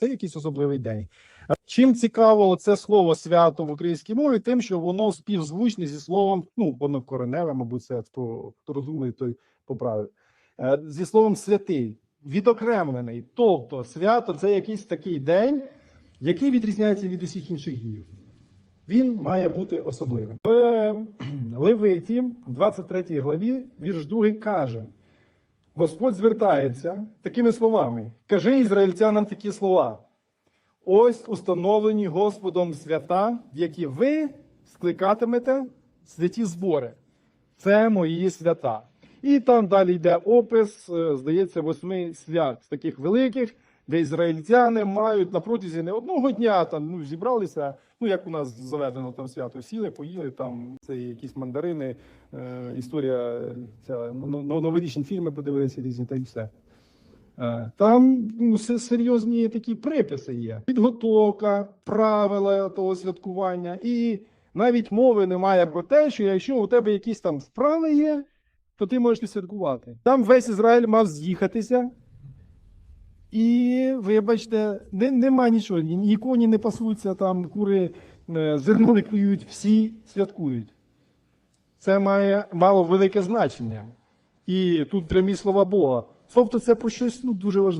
Це якийсь особливий день. Чим цікаво це слово свято в українській мові, тим, що воно співзвучне зі словом, ну, воно кореневе, мабуть, це хто, хто розумний, той поправив. Е, Зі словом святий, відокремлений. Тобто свято це якийсь такий день, який відрізняється від усіх інших днів. Він має бути особливим. В Левиті, 23 главі, вірш 2 каже: Господь звертається такими словами: Кажи ізраїльтянам такі слова. Ось установлені Господом свята, в які ви скликатимете святі збори. Це мої свята. І там далі йде опис, е, здається, восьми свят таких великих, де ізраїльтяни мають на протязі не одного дня там ну, зібралися. Ну, як у нас заведено там свято, сіли, поїли там це якісь мандарини, е, історія, ця, ну, ну, новорічні фільми подивилися різні та й все. Е, Там ну, серйозні такі приписи є. Підготовка, правила того святкування. І навіть мови немає про те, що якщо у тебе якісь там справи є, то ти можеш святкувати. Там весь Ізраїль мав з'їхатися. І, вибачте, не, нема нічого. Ні, ні коні не пасуться, там кури е, зерно не клюють, всі святкують. Це має мало велике значення. І тут прямі слова Бога. Тобто це про щось ну, дуже важливе.